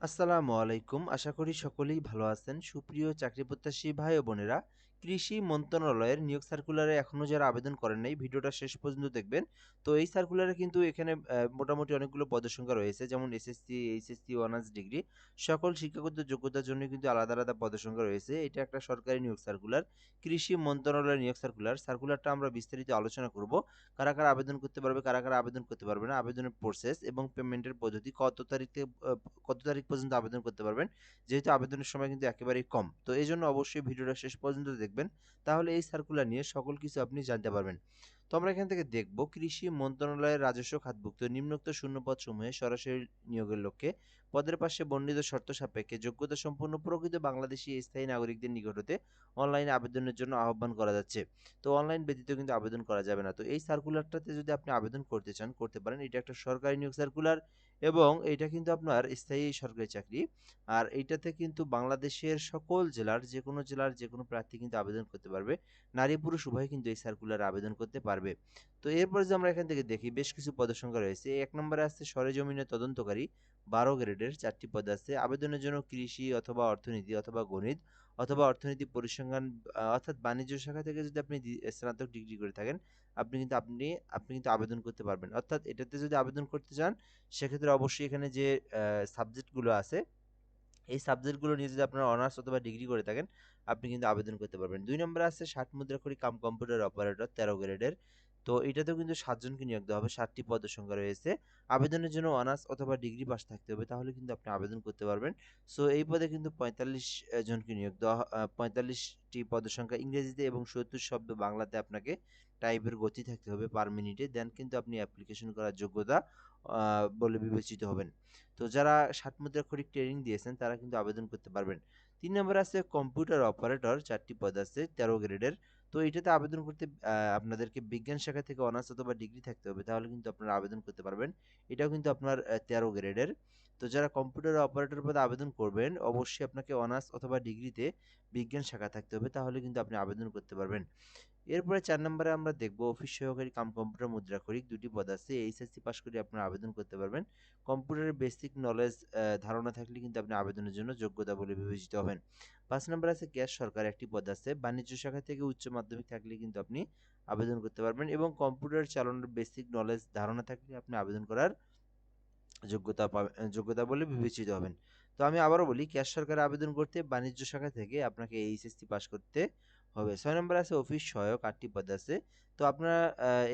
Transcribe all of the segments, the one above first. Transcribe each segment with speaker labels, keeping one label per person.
Speaker 1: আসসালামু আলাইকুম। আশা করি সকলেই ভালো আছেন। সুপ্রিয় চাকরি প্রত্যাশী ভাই ও বোনেরা কৃষি মন্ত্রণালয়ের নিয়োগ সার্কুলারে এখনও যারা আবেদন করেন নাই, ভিডিওটা শেষ পর্যন্ত দেখবেন। তো এই সার্কুলারে কিন্তু এখানে মোটামুটি অনেকগুলো পদসংখ্যা রয়েছে, যেমন এসএসসি এইচএসসি অনার্স ডিগ্রি সকল শিক্ষাগত যোগ্যতার জন্য কিন্তু আলাদা আলাদা পদসংখ্যা রয়েছে। এটা একটা সরকারি নিয়োগ সার্কুলার কৃষি মন্ত্রণালয়ের নিয়োগ সার্কুলার সার্কুলারটা আমরা বিস্তারিত আলোচনা করব, কারা কারা আবেদন করতে পারবে, কারা কারা আবেদন করতে পারবে না, আবেদনের প্রসেস এবং পেমেন্টের পদ্ধতি, কত তারিখ থেকে কত তারিখ পর্যন্ত আবেদন করতে পারবেন, যেহেতু আবেদনের সময় কিন্তু একেবারেই কম। তো এই জন্য অবশ্যই ভিডিওটা শেষ পর্যন্ত দেখবেন তাহলে এই সার্কুলার নিয়ে সকল কিছু আপনি জানতে পারবেন। তো আমরা এখান থেকে দেখব কৃষি মন্ত্রণালয়ের রাজস্ব খাতভুক্ত নিম্নোক্ত শূন্যপদ সমূহে সরাসরি নিয়োগের লক্ষ্যে পদের পাশে বর্ণিত শর্ত সাপেক্ষে যোগ্যতা সম্পন্ন প্রকৃত বাংলাদেশি স্থায়ী নাগরিকদের নিকট হতে অনলাইনে আবেদনের জন্য আহ্বান করা যাচ্ছে। তো অনলাইন ব্যতীত কিন্তু আবেদন করা যাবে না। তো এই সার্কুলারটাতে যদি আপনি আবেদন করতে চান, করতে পারেন। এটা একটা সরকারি নিয়োগ সার্কুলার এবং এটা কিন্তু আপনার স্থায়ী সরকারি চাকরি। আর এইটাতে কিন্তু বাংলাদেশের সকল জেলার যে কোনো জেলার যে কোনো প্রার্থী কিন্তু আবেদন করতে পারবে। নারী পুরুষ উভয় কিন্তু এই সার্কুলার আবেদন করতে পারবে। তো এরপর যে আমরা এখান থেকে দেখি, বেশ কিছু পদসংখ্যা রয়েছে। এক নম্বরে আসছে সরেজমিনের তদন্তকারী বারো গ্রেডের চারটি পদ আছে। আবেদনের জন্য কৃষি অথবা অর্থনীতি অথবা গণিত অথবা অর্থনীতি পরিসংখ্যান অর্থাৎ বাণিজ্য শাখা থেকে যদি আপনি স্নাতক ডিগ্রি করে থাকেন, আপনি কিন্তু আপনি আপনি কিন্তু আবেদন করতে পারবেন। অর্থাৎ এটাতে যদি আবেদন করতে চান, সেক্ষেত্রে অবশ্যই এখানে যে সাবজেক্টগুলো আছে, এই সাবজেক্টগুলো নিয়ে যদি আপনারা অনার্স অথবা ডিগ্রি করে থাকেন, আপনি কিন্তু আবেদন করতে পারবেন। দুই নম্বরে আছে ষাট মুদ্রাক্ষরী কাম কম্পিউটার অপারেটর তেরো গ্রেডের। তো এটাতেও কিন্তু সাতজনকে নিয়োগ দেওয়া হবে। ষাটটি পদের সংখ্যা রয়েছে। আবেদনের জন্য অনার্স অথবা ডিগ্রি পাস থাকতে হবে, তাহলে কিন্তু আপনি আবেদন করতে পারবেন। সো এই পদে কিন্তু পঁয়তাল্লিশ জনকে নিয়োগ দেওয়া পঁয়তাল্লিশটি পদের সংখ্যা ইংরেজিতে এবং সত্তর শব্দ বাংলাতে আপনাকে টাইপের গতি থাকতে হবে পার মিনিটে। দেন কিন্তু আপনি অ্যাপ্লিকেশন করার যোগ্যতা বলে বিবেচিত হবেন। তো যারা ষাট মুদ্রাক্ষরিক ট্রেনিং দিয়েছেন, তারা কিন্তু আবেদন করতে পারবেন। তিন নম্বর আছে কম্পিউটার অপারেটর, চারটি পদ আছে, তেরো গ্রেডের। তো এটাতে আবেদন করতে আপনাদেরকে বিজ্ঞান শাখা থেকে অনার্স অথবা ডিগ্রি থাকতে হবে। তাহলে কিন্তু আপনারা আবেদন করতে পারবেন। এটাও কিন্তু আপনার তেরো গ্রেডের। তো যারা কম্পিউটার অপারেটর পদে আবেদন করবেন, অবশ্যই আপনাকে অনার্স অথবা ডিগ্রিতে বিজ্ঞান শাখা থাকতে হবে। তাহলে কিন্তু আপনি আবেদন করতে পারবেন। এরপরে চার নম্বরে আমরা দেখব অফিস সহকারী কাম কম্পিউটার মুদ্রাক্ষরিক দুটি পদ আছে। এইচএসসি পাস করে আপনারা আবেদন করতে পারবেন। কম্পিউটারের বেসিক নলেজ ধারণা থাকলে কিন্তু আপনি আবেদনের জন্য যোগ্যতা বলে বিবেচিত হবেন। পাঁচ নম্বর আছে গ্যাস সরকার একটি পদ আছে। বাণিজ্য শাখা থেকে উচ্চ মাধ্যমিক থাকলে কিন্তু আপনি আবেদন করতে পারবেন এবং কম্পিউটার চালানোর বেসিক নলেজ ধারণা থাকলে আপনি আবেদন করার যোগ্যতা পাবেন যোগ্যতা বলে বিবেচিত হবেন। তো আমি আবারও বলি ক্যাশ সরকারে আবেদন করতে বাণিজ্য শাখা থেকে আপনাকে এইচএসসি পাস করতে হবে। ছয় নম্বর আছে অফিস সহায়ক আটটি পদ আছে। তো আপনারা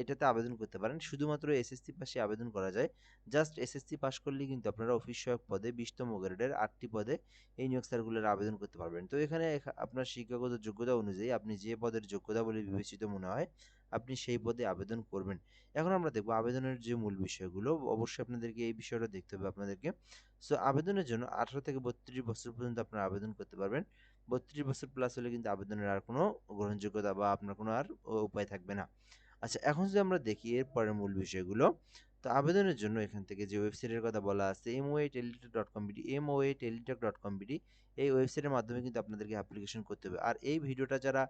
Speaker 1: এটাতে আবেদন করতে পারেন। শুধুমাত্র এসএসসি পাশে আবেদন করা যায়। জাস্ট এসএসসি পাশ করলেই কিন্তু আপনারা অফিস সহায়ক পদে, বিশতম গ্রেডের আটটি পদে এই নিয়োগ সার্কুলার আবেদন করতে পারবেন। তো এখানে আপনার শিক্ষাগত যোগ্যতা অনুযায়ী আপনি যে পদের যোগ্যতা বলে বিবেচিত মনে হয়, আপনি সেই পদে আবেদন করবেন। এখন আমরা দেখব আবেদনের যে মূল বিষয়গুলো, অবশ্যই আপনাদেরকে এই বিষয়টা দেখতে হবে আপনাদেরকে। সো, আবেদনের জন্য আঠারো থেকে বত্রিশ বছর পর্যন্ত আপনারা আবেদন করতে পারবেন। বত্রিশ বছর প্লাস হলে কিন্তু আবেদনের আর কোনো গ্রহণযোগ্যতা বা আপনার কোনো আর উপায় থাকবে না। আচ্ছা এখন যদি আমরা দেখি এর পরের মূল বিষয়গুলো, তো আবেদনের জন্য এখান থেকে যে ওয়েবসাইটের কথা বলা আছে M way Teletalk dot com BD M way Teletalk dot com BD এই ওয়েবসাইটের মাধ্যমে কিন্তু আপনাদেরকে অ্যাপ্লিকেশন করতে হবে। আর এই ভিডিওটা যারা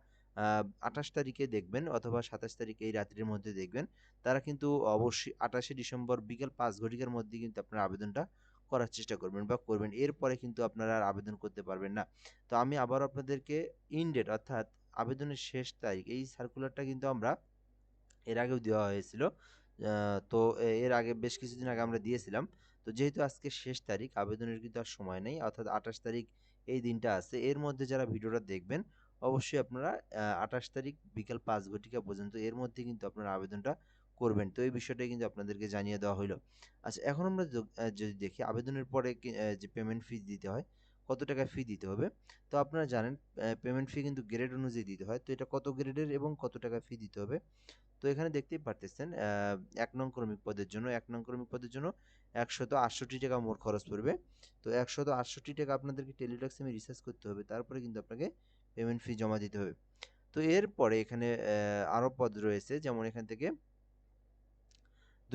Speaker 1: আঠাশ তারিখে দেখবেন অথবা সাতাশ তারিখে এই রাত্রির মধ্যে দেখবেন, তারা কিন্তু অবশ্যই আঠাশে ডিসেম্বর বিকেল পাঁচ ঘটিকার মধ্যে কিন্তু আপনার আবেদনটা করার চেষ্টা করবেন বা করবেন। এরপরে কিন্তু আপনারা আর আবেদন করতে পারবেন না। তো আমি আবার আপনাদেরকে ইন ডেট অর্থাৎ আবেদনের শেষ তারিখ, এই সার্কুলারটা কিন্তু আমরা এর আগেও দেওয়া হয়েছিল। তো এর আগে বেশ কিছুদিন আগে আমরা দিয়েছিলাম। তো যেহেতু আজকে শেষ তারিখ, আবেদনের কিন্তু আর সময় নেই, অর্থাৎ আঠাশ তারিখ এই দিনটা আছে। এর মধ্যে যারা ভিডিওটা দেখবেন, অবশ্যই আপনারা আঠাশ তারিখ বিকাল পাঁচ ঘটিকা পর্যন্ত এর মধ্যে কিন্তু আপনারা আবেদনটা করবেন। তো এই বিষয়টাই কিন্তু আপনাদেরকে জানিয়ে দেওয়া হলো আচ্ছা এখন আমরা যদি দেখি, আবেদনের পরে যে পেমেন্ট ফি দিতে হয়, কত টাকা ফি দিতে হবে? তো আপনারা জানেন পেমেন্ট ফি কিন্তু গ্রেড অনুযায়ী দিতে হয়। তো এটা কত গ্রেডের এবং কত টাকা ফি দিতে হবে? তো এখানে দেখতেই পারতেছেন এক নং ক্রমিক পদের জন্য, এক নং ক্রমিক পদের জন্য একশত আটষট্টি টাকা মোট খরচ পড়বে। তো একশত আটষট্টি টাকা আপনাদেরকে টেলিটক সিমে রিচার্জ করতে হবে। তারপরে কিন্তু আপনাকে পেমেন্ট ফি জমা দিতে হবে। তো এরপরে এখানে আরও পদ রয়েছে, যেমন এখান থেকে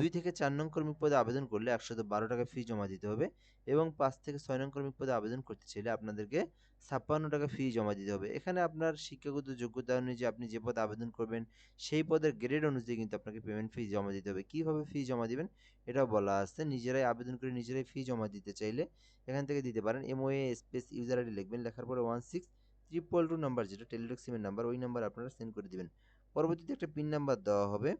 Speaker 1: দুই থেকে চার নং কর্মী পদে আবেদন করলে একশত বারো টাকা ফি জমা দিতে হবে এবং পাঁচ থেকে ছয় নং কর্মী পদে আবেদন করতে চাইলে আপনাদেরকে ছাপ্পান্ন টাকা ফি জমা দিতে হবে। এখানে আপনার শিক্ষাগত যোগ্যতা অনুযায়ী আপনি যে পদে আবেদন করবেন, সেই পদের গ্রেড অনুযায়ী কিন্তু আপনাকে পেমেন্ট ফি জমা দিতে হবে। কীভাবে ফি জমা দিবেন? এটাও বলা আছে। নিজেরাই আবেদন করে নিজেরাই ফি জমা দিতে চাইলে এখান থেকে দিতে পারেন। এমওএ স্পেস ইউজার আইডি লিখবেন। লেখার পরে one six triple two number যেটা টেলিটক সিমের নাম্বার ওই নাম্বার আপনারা সেন্ড করে দিবেন। পরবর্তীতে একটা পিন নাম্বার দেওয়া হবে।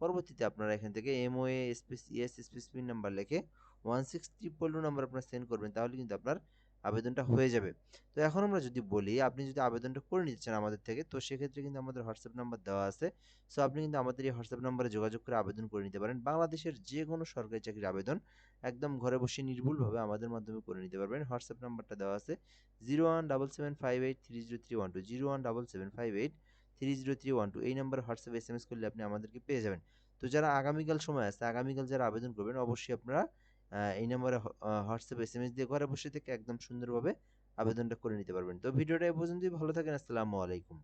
Speaker 1: পরবর্তীতে আপনারা এখান থেকে MOA space ES space pin number লিখে one six triple two number আপনারা সেন্ড করবেন, তাহলে কিন্তু আপনার আবেদনটা হয়ে যাবে। তো এখন আমরা যদি বলি, আপনি যদি আবেদনটা করে নিতে চান আমাদের থেকে, তো সেক্ষেত্রে কিন্তু আমাদের হোয়াটসঅ্যাপ নাম্বার দেওয়া আছে। সো আপনি কিন্তু আমাদের এই হোয়াটসঅ্যাপ নাম্বারে যোগাযোগ করে আবেদন করে নিতে পারেন। বাংলাদেশের যে কোনো সরকারি চাকরির আবেদন একদম ঘরে বসে নির্ভুলভাবে আমাদের মাধ্যমে করে নিতে পারবেন। হোয়াটসঅ্যাপ নাম্বারটা দেওয়া আছে zero one double seven five eight three zero three one two zero one double seven five eight three zero three one two এই number WhatsApp S M S করলে আপনি আমাদেরকে পেয়ে যাবেন। তো যারা আগামীকাল সময় আছে, আগামীকাল যারা আবেদন করবেন, অবশ্যই আপনারা এই নাম্বারে হোয়াটসঅ্যাপ এস এম এস দিয়ে ঘরে বসে থেকে একদম সুন্দরভাবে আবেদনটা করে নিতে পারবেন। তো ভিডিওটা এ পর্যন্তই, ভালো থাকেন, আসসালামু আলাইকুম।